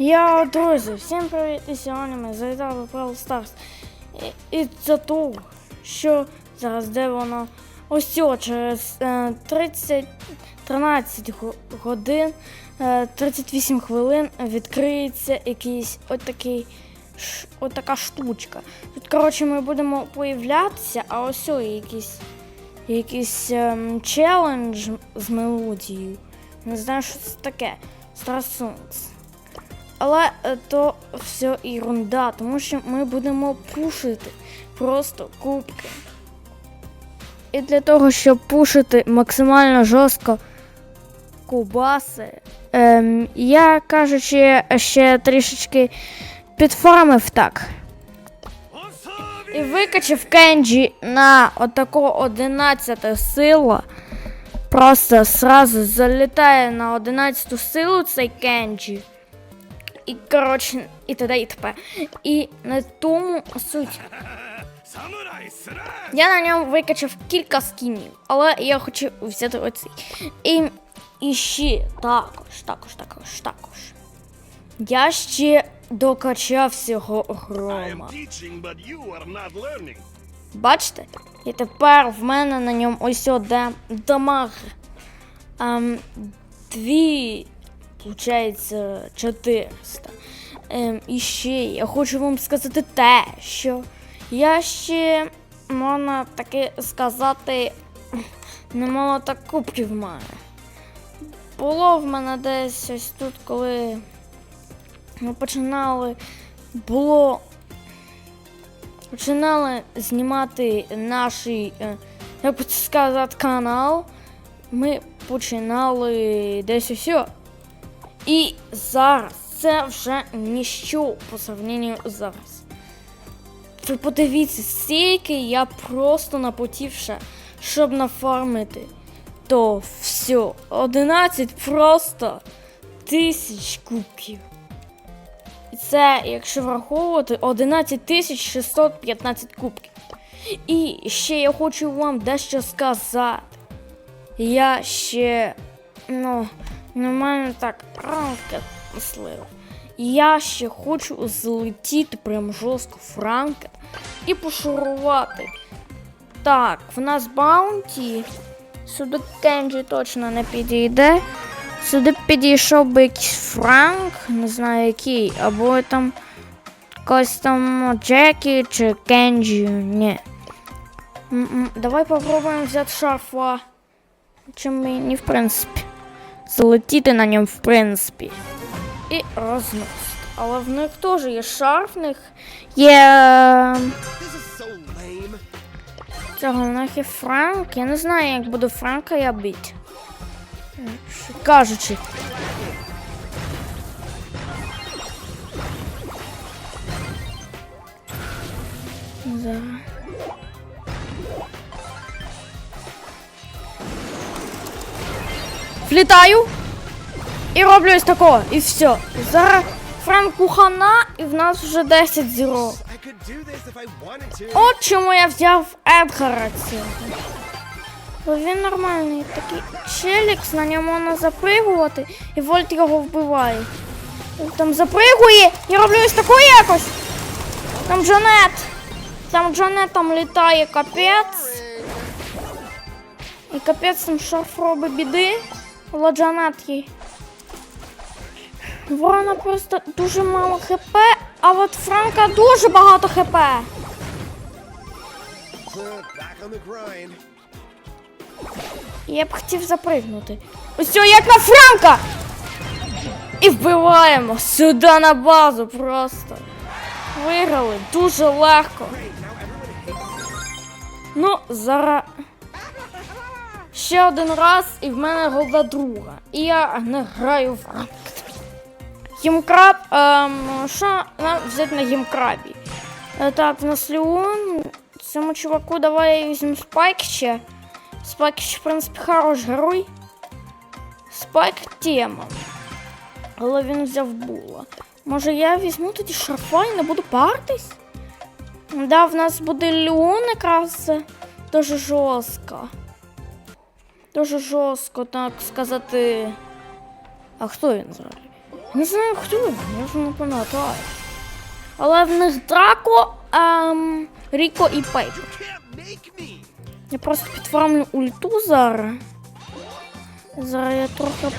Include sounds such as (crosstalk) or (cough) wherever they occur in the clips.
Я, друзі, всім привіт! І сьогодні ми завітали в Brawl Stars. І, і за того, що зараз де воно? Ось о, через е, 30, 13 годин, е, 38 хвилин відкриється якийсь отакий, ш, отака штучка. Тут, коротше, ми будемо появлятися, а ось о, якийсь, якийсь ем, челендж з мелодією. Не знаю, що це таке. Star. Але е, то все ерунда, тому що ми будемо пушити просто кубки. І для того, щоб пушити максимально жорстко кубаси, ем, я кажучи, ще трішечки підфармив так. І викачав Кенджі на отако 11 сила. Просто сразу залітає на 11 силу цей Кенджі. І, коротше, і т.д. і т.п. І на тому суть. Я на ньому викачав кілька скінів, але я хочу взяти оцей. І, і ще також, також, також, також. Я ще докачав всього грома. Бачите? І тепер в мене на ньому ось де дамаг. Ем, дві, виходить, 400. Ем, і ще я хочу вам сказати те, що я ще, можна таки сказати, немало так кубків маю. Було в мене десь ось тут, коли ми починали, було починали знімати наш, е, як сказати, канал, ми починали десь усьо. І зараз це вже ніщо по сравненню зараз. Ви подивіться, скільки я просто напотівша, щоб нафармити. То все, 11 просто тисяч кубків. І це, якщо враховувати, 11 615 кубків. І ще я хочу вам дещо сказати. Я ще, ну, нормально так ранка слив. Я ще хочу злетіти прям жорстко в ранкет і пошурувати. Так, в нас баунті. Сюди Кенджі точно не підійде. Сюди підійшов би якийсь Франк, не знаю який, або там якось там Джекі чи Кенджі. Ні. М-м, Давай попробуємо взяти шарфа. Чим мені, в принципі. Залетіти на ньому, в принципі. І розносити. Але в них теж є шарф, в них є. lame. Цього в них є Франк. Я не знаю, як буду Франка я бити. Кажучи. Зараз. Влітаю і роблю ось такого, і все. Зараз Франку хана, і в нас вже 10 зірок. От чому я взяв Едгара цього. Бо він нормальний такий челікс, на ньому можна запригувати, і Вольт його вбиває. Він там запригує і роблю ось таку якось. Там Джанет. Там Джанет там літає капець. І капець там шарф робить біди. Але Джанет. Ворона просто дуже мало хп, а от Франка дуже багато хп. Я б хотів запригнути. Ось як на Франка! І вбиваємо сюди на базу просто. Виграли дуже легко. Ну, зараз. Ще один раз, і в мене голда друга. І я не граю в ранг. Гімкраб. Ем, що нам взяти на гімкрабі? Е, так, в нас Леон. Цьому чуваку давай я візьму спайк ще. Спайк, ще, в принципі, хороший герой. Спайк тема. Але він взяв була. Може я візьму тоді шарфа і не буду партись? Да, в нас буде Леон якраз дуже жорстко. Дуже жорстко, так сказати. А хто він взагалі? Не знаю хто, я вже не пам'ятаю. Але в них Драко, ем, Ріко і me. Я просто підформлю ульту зараз. Зараз я трохи.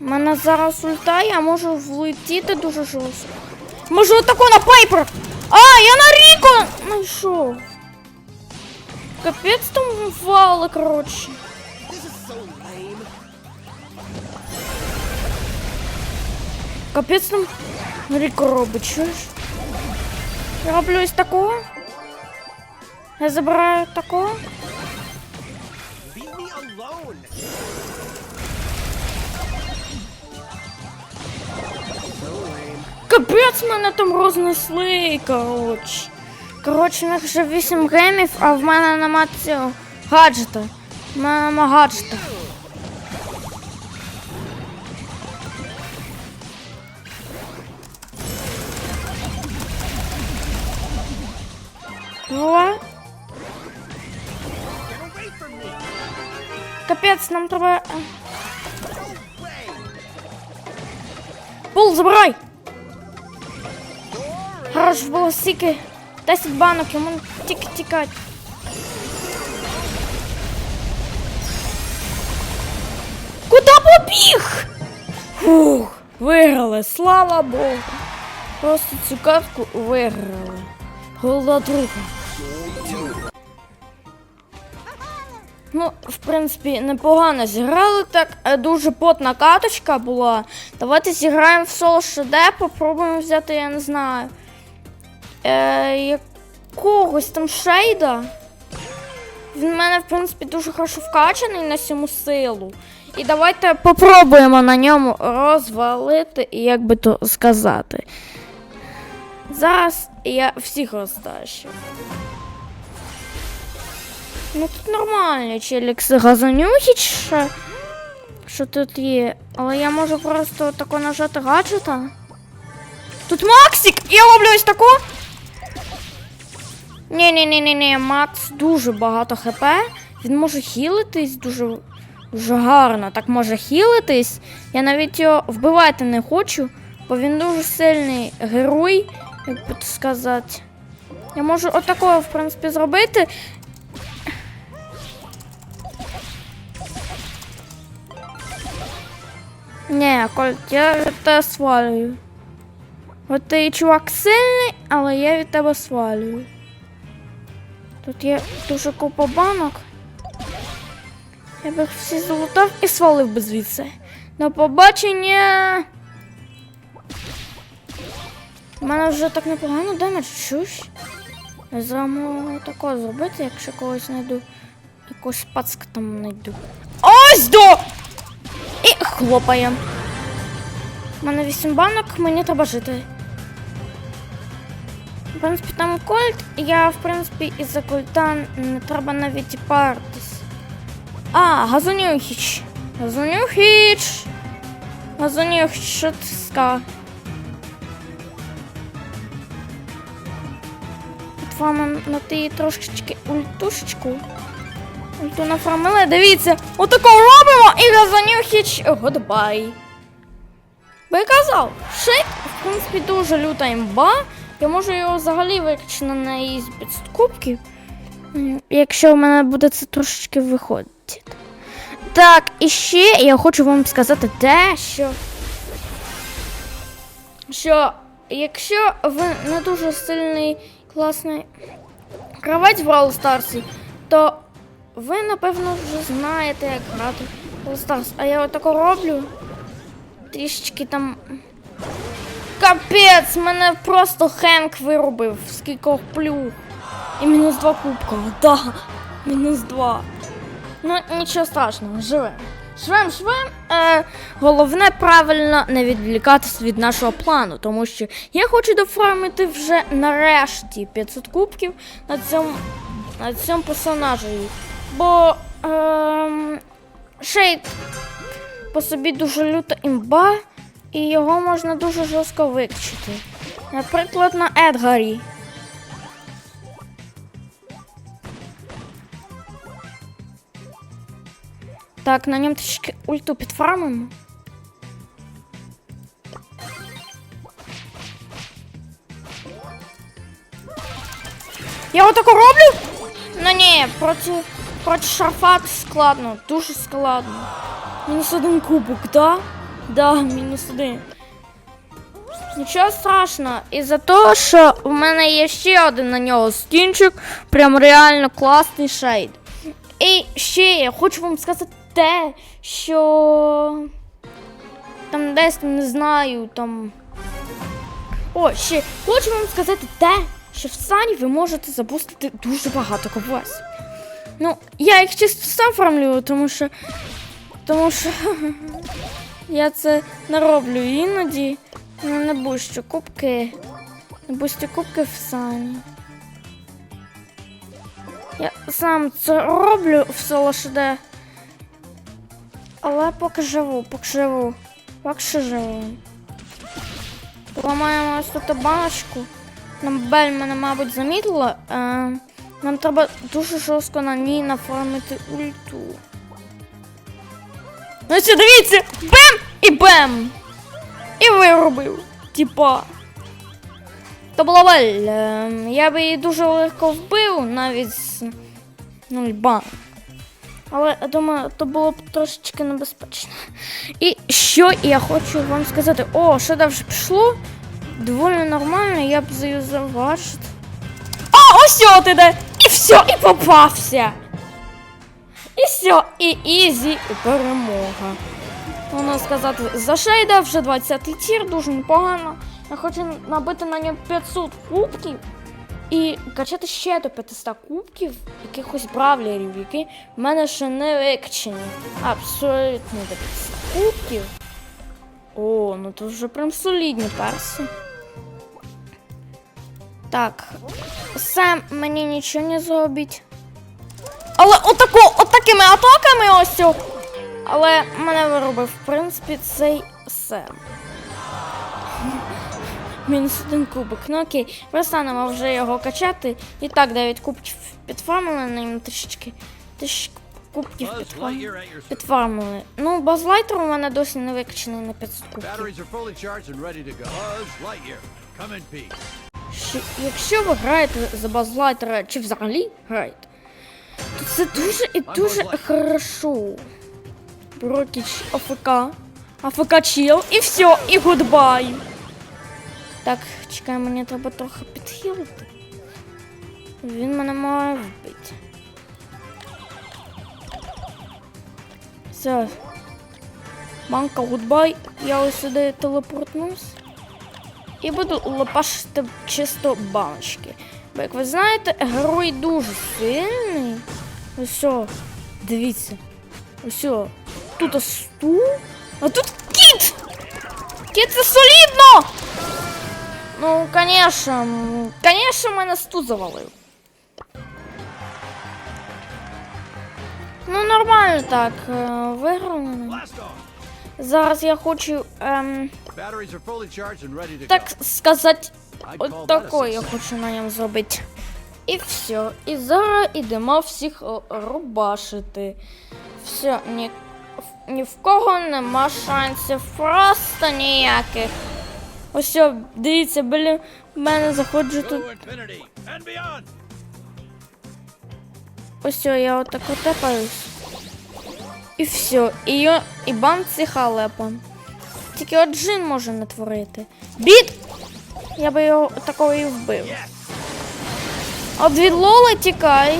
У мене зараз ульта, я можу влетіти дуже жорстко. Можу отако на Пайпер! А, я на Ріко знайшов. Капець там вали, коротше. This is so lame. Капець там Ріко робить, чуєш? Я роблю ось такого. Я забираю такого. Leave me alone. Капець мене там рознесли, коротше. Коротше, у них вже 8 гемів, а в мене нема цього гаджета. В мене нема гаджета. О, капець, нам треба. way. Пул, забирай! Хорош було стільки 10 банок, йому тільки тікати. Куди побіг? Фух, виграли, слава Богу. Просто цю катку виграли. Голда друга. Ну, в принципі, непогано зіграли так. е, Дуже потна каточка була. Давайте зіграємо в соло ШД, попробуємо взяти, я не знаю. Е, якогось там шейда. Він в мене, в принципі, дуже хорошо вкачаний на сьому силу. І давайте попробуємо на ньому розвалити, і як би то сказати. Зараз я всіх розтащу. Ну тут нормально, челікс газонюхіч, що, що тут є. Але я можу просто тако нажати гаджета. Тут Максик! Я роблю ось таку. Ні ні ні ні ні Макс дуже багато хп. Він може хілитись дуже, дуже гарно. Так може хілитись. Я навіть його вбивати не хочу, бо він дуже сильний герой, як би сказати. Я можу отакого, в принципі, зробити. Ні, Коль, я від тебе свалюю. От ти чувак сильний, але я від тебе свалюю. Тут є дуже купа банок. Я б всі залутав і свалив би звідси. До побачення. У мене вже так непогано демедж, зараз можу такого зробити, якщо когось знайду. Якогось пацка там знайду. Ось до! І хлопаємо. У мене 8 банок, мені треба жити. Принципі, там кольт, я, в принципі, із-за кольта не треба навіть і. А, газонюхіч. Газонюхіч. Газонюхіч, що ти сказав? От вам на ти трошечки ультушечку. Ульту нафармили, дивіться, отако робимо і газонюхіч годбай. Я казав, шейк, в принципі, дуже люта імба. Я можу його взагалі виключити на неї з 500 кубків. М, Якщо в мене буде це трошечки виходити. Так, і ще я хочу вам сказати те, що. Що якщо ви не дуже сильний класний гравець в Brawl Stars, то ви, напевно, вже знаєте, як грати в Brawl Stars. А я отако роблю. Трішечки там. Капець, мене просто Хенк вирубив з кількох плюх. І мінус два кубка. Да, мінус два. Ну, нічого страшного, живем. Живем, живем. Е, головне правильно не відвлікатись від нашого плану, тому що я хочу дофармити вже нарешті 500 кубків на цьому, на цьому персонажі. Бо ем, Шейд по собі дуже люта імба, і його можна дуже жорстко викчити. Наприклад, на Едгарі. Так, на ньому трішки ульту підфармимо. Я отаку роблю? Ну ні, проти проти шарфа складно, дуже складно. Мінус один кубок, да? Да, мінус один. Нічого страшного. Із-за того, що в мене є ще один на нього скінчик, прям реально класний шейд. І ще я хочу вам сказати те, що там десь не знаю, там. О, ще хочу вам сказати те, що в сані ви можете запустити дуже багато ковбас. Ну, я їх чисто сам формлюю, тому що. Тому що (laughs) я це не роблю іноді. Ну, не бущу кубки. Не бущу кубки в сані. Я сам це роблю в солошиде. Але поки живу, поки живу. Поки що живу. Ламаємо ось тут баночку. Нам Бель мене, мабуть, замітила. Е, нам треба дуже жорстко на ній нафармити ульту. Ну все, дивіться! Бем! І бем! І виробив. Типа. То була. Е, я би її дуже легко вбив, навіть нуль бан. Але я думаю, то було б трошечки небезпечно. І що я хочу вам сказати? О, що вже пішло? Доволі нормально, я б заюзав ваш. А, ось сьо ти де! І все, і попався. І все, і ізі, перемога. Можна сказати, за шейда вже 20-й тір, дуже непогано. Я хочу набити на нього 500 кубків і качати ще до 500 кубків якихось бравлерів, які в мене ще не викачені. Абсолютно до 500 кубків. О, ну то вже прям солідні перси. Так, Сем мені нічого не зробить. Але отако, отакими атаками ось. Але мене виробив, в принципі, цей Сем. (laughs) Мінус один кубик. Ну окей, перестанемо вже його качати. І так, 9 кубків підфармили на ньому трішечки. Тисяч кубків підфармили. Підфармили. Ну, базлайтер у мене досі не викачаний на 500 кубків. Якщо ви граєте за базлайтера чи взагалі граєте, це дуже і дуже хорошо. Брокіч АФК, АФК чіл, і все, і гудбай. Так, чекай, мені треба трохи підхилити. Він мене має вбити. Все. Банка гудбай. Я ось сюди телепортнусь. І буду лопашити чисто баночки. Бо як ви знаєте, герой дуже сильний. Ось, о, дивіться. Ось, о, тут стул, а тут кіт! Кіт це солідно! Ну, конечно, м, конечно, мене стул завалив. Ну, нормально так, е, виграно. Blast off. Зараз я хочу, ем, Batteries are fully charged and ready to так go. сказати, I'd от call that a такое я success. хочу на ньому зробити. І все. І зараз ідемо всіх рубашити. Все, ні, ні в кого нема шансів, просто ніяких. Ось, дивіться, біля мене заходжу тут. Ось я отак отепаюсь. І все. І, йо- і бан цих халепа. Тільки от джин може натворити. Біт! Я би його такого і вбив. От від Лоли тікай.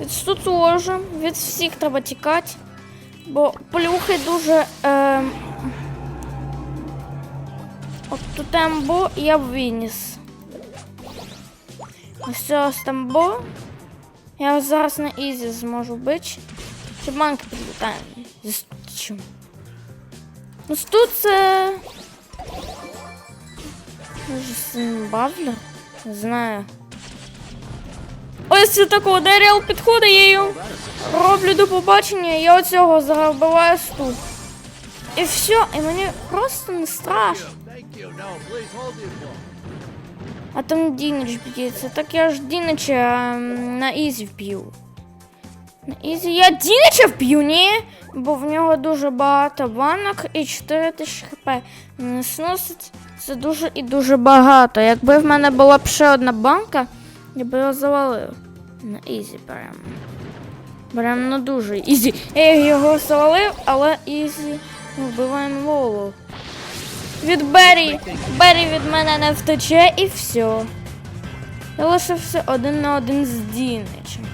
Від Стуцожа, від всіх треба тікати. Бо плюхи дуже. Е, от тут тембо я виніс. Ось це ось тембо. Я зараз на ізі зможу бити. Чи банки підлітаємо. Зі стучем. Ну тут це. Може? Не знаю. Ось такого Деріал підходить, її роблю до побачення, я оцього зараз вбиваю. І все, і мені просто не страшно. А там Дінич б'ється. Так я ж Дінича ем, на ізі вб'ю. На ізі я Дінича вб'ю, ні, бо в нього дуже багато банок і 4 тисячі хп. Не сносить це дуже і дуже багато. Якби в мене була б ще одна банка, я б його завалив. На ізі беремо. Беремо на дуже ізі. Я його завалив, але ізі ми вбиваємо Лолу. Від Беррі. Беррі від мене не втече і все. Я лишився один на один з Діничем.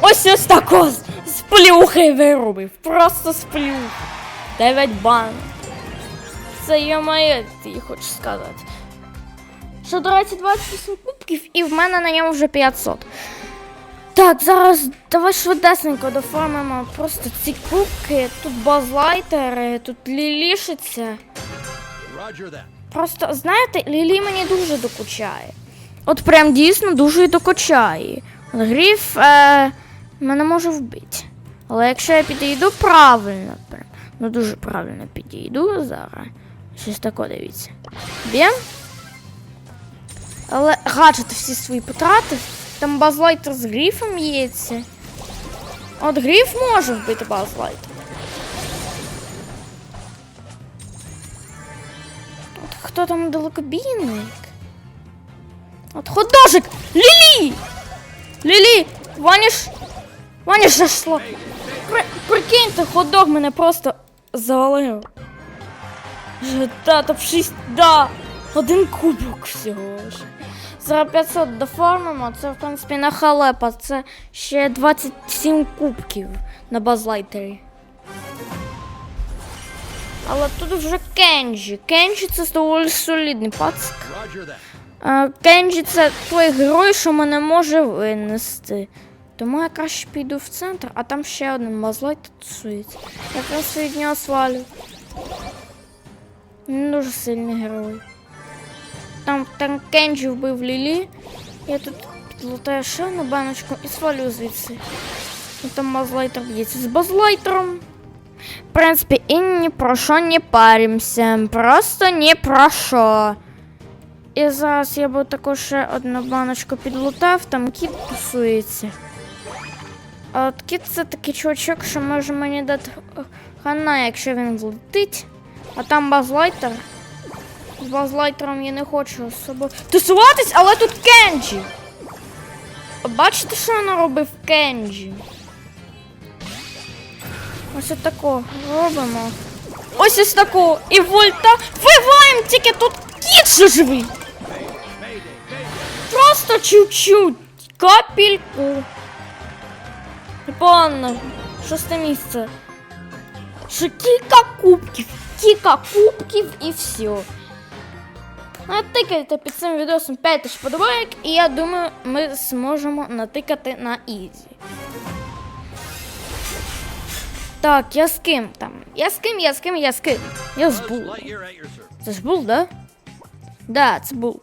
Ось ось тако з, плюхи вирубив. Просто з плюхи. 9 бан. Це є моє, ти хочу сказати. Що, до речі, 28 кубків, і в мене на ньому вже 500. Так, зараз давай швидесенько доформимо просто ці кубки. Тут базлайтери, тут лілішиться. Просто, знаєте, Лілі мені дуже докучає. От прям дійсно дуже й докучає. Гріф е, мене може вбити. Але якщо я підійду правильно, прям, ну дуже правильно підійду зараз. Щось таке дивіться. Б'єм. Але гаджети всі свої потратив. Там базлайтер з гріфом їється. От гріф може вбити базлайтер. От хто там далекобійник? От художик! Лілі! Лілі! Ваніш! Ваніш зайшло! При, прикиньте, ходок мене просто завалив. Та, топ 6, да! Один кубок всього ж. Зараз 500 доформимо, це в принципі на халепа, це ще 27 кубків на базлайтері. Але тут вже Кенджі. Кенджі це доволі солідний пацк. Кенджі це той герой, що мене може винести. Тому я краще піду в центр, а там ще один мазлайт тусується. Я просто від нього свалю. Він дуже сильний герой. Там, там Кенджі вбив Лілі. Я тут підлутаю ще одну баночку і свалю звідси. І там базлайтер б'ється з базлайтером. В принципі, і ні про що не паримося. Просто ні про що. І зараз я би також ще одну баночку підлутав, там кіт тусується. А от кіт це такий чувачок, що може мені дати е, хана, якщо він влетить. А там базлайтер. З базлайтером я не хочу особо тусуватись, але тут Кенджі. Бачите, що наробив Кенджі? Ось тако робимо. Ось ось тако. І вольта. Вбиваємо тільки тут кіт ще живий. Просто чуть-чуть. Капельку. Непогано. Шосте місце. Ще кілька кубків. Кілька кубків і все. Натикайте під цим відосом 5 тисяч подобайок, і я думаю, ми зможемо натикати на Ізі. Так, я з ким там? Я з ким, я з ким, я з ким? Я з Бул. Це ж Бул, да? Да, це Бул.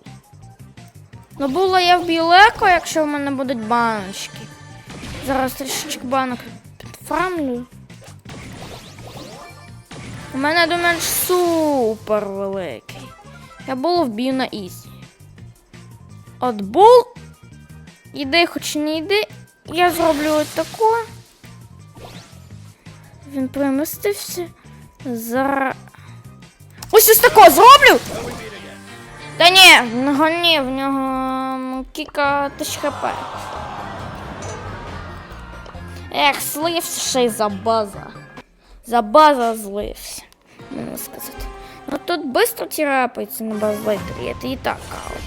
Ну, була я вб'ю легко, якщо в мене будуть баночки. Зараз трішечки банок підфармлю. У мене думаєш супер великий. Я було вб'ю на ізі. От бул. Іди, хоч не йди. Я зроблю от тако. Він примістився. Зараз. Ось ось тако зроблю! Та ні, в в нього м, кілька тисяч хп. Ех, слився ще й за база. За база злився, можна сказати. Ну тут швидко тірапається на базлайтері, я тобі так кажу.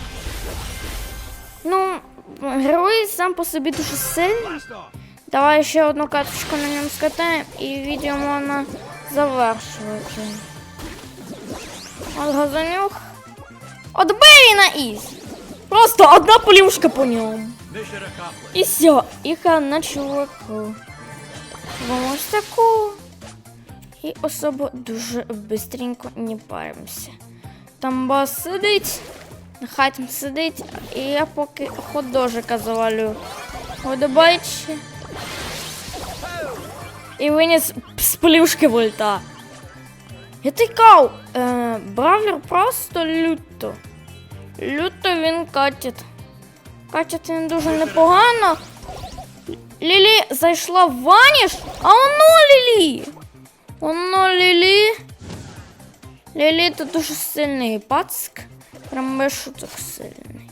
Ну, герой сам по собі дуже сильний. Давай ще одну каточку на ньому скатаємо і відео можна завершувати. От газанюх. От на із. Просто одна плюшка по ньому. І все, і хана чуваку. Вам ось таку. І особо дуже бистренько не паримося. Там бас сидить, нехай сидить, і я поки художика завалю. Подобаючи. І виніс з плюшки вольта. Я тикав, е, бравлер просто люто. Люто він катить. Катить він дуже непогано. Лілі зайшла в ваніш, а оно Лілі. Оно Лілі. Лілі тут дуже сильний пацк. Прям без шуток сильний.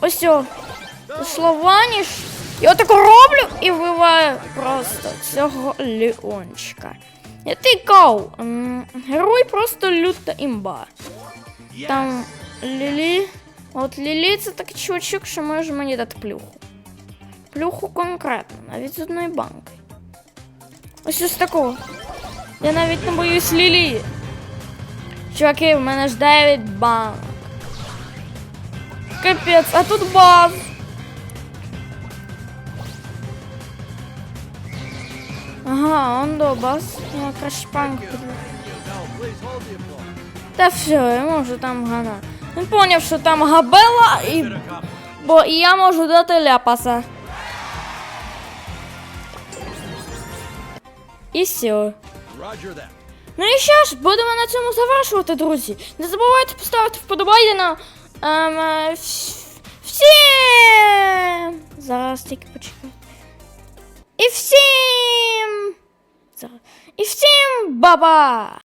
Ось о. Зайшла в ваніш. Я отако роблю і вбиваю просто цього Леончика. Я тикав. м, Герой просто люта імба. Там Лілі. От Лілі це такий чувачок, що може мені дати плюху. Плюху конкретно, навіть з одної банки. Ось ось такого. Я навіть не боюсь Лілі. Чуваки, в мене ж 9 банок. Капець, а тут баз. Ага, он до баз. Я applause. Та все, я можу там гана. Він поняв, що там габела, і... Бо і я можу дати ляпаса. І все. Ну і що ж, будемо на цьому завершувати, друзі. Не забувайте поставити вподобайки Ем, е, всім! Зараз тільки почекай. І всім! І всім баба!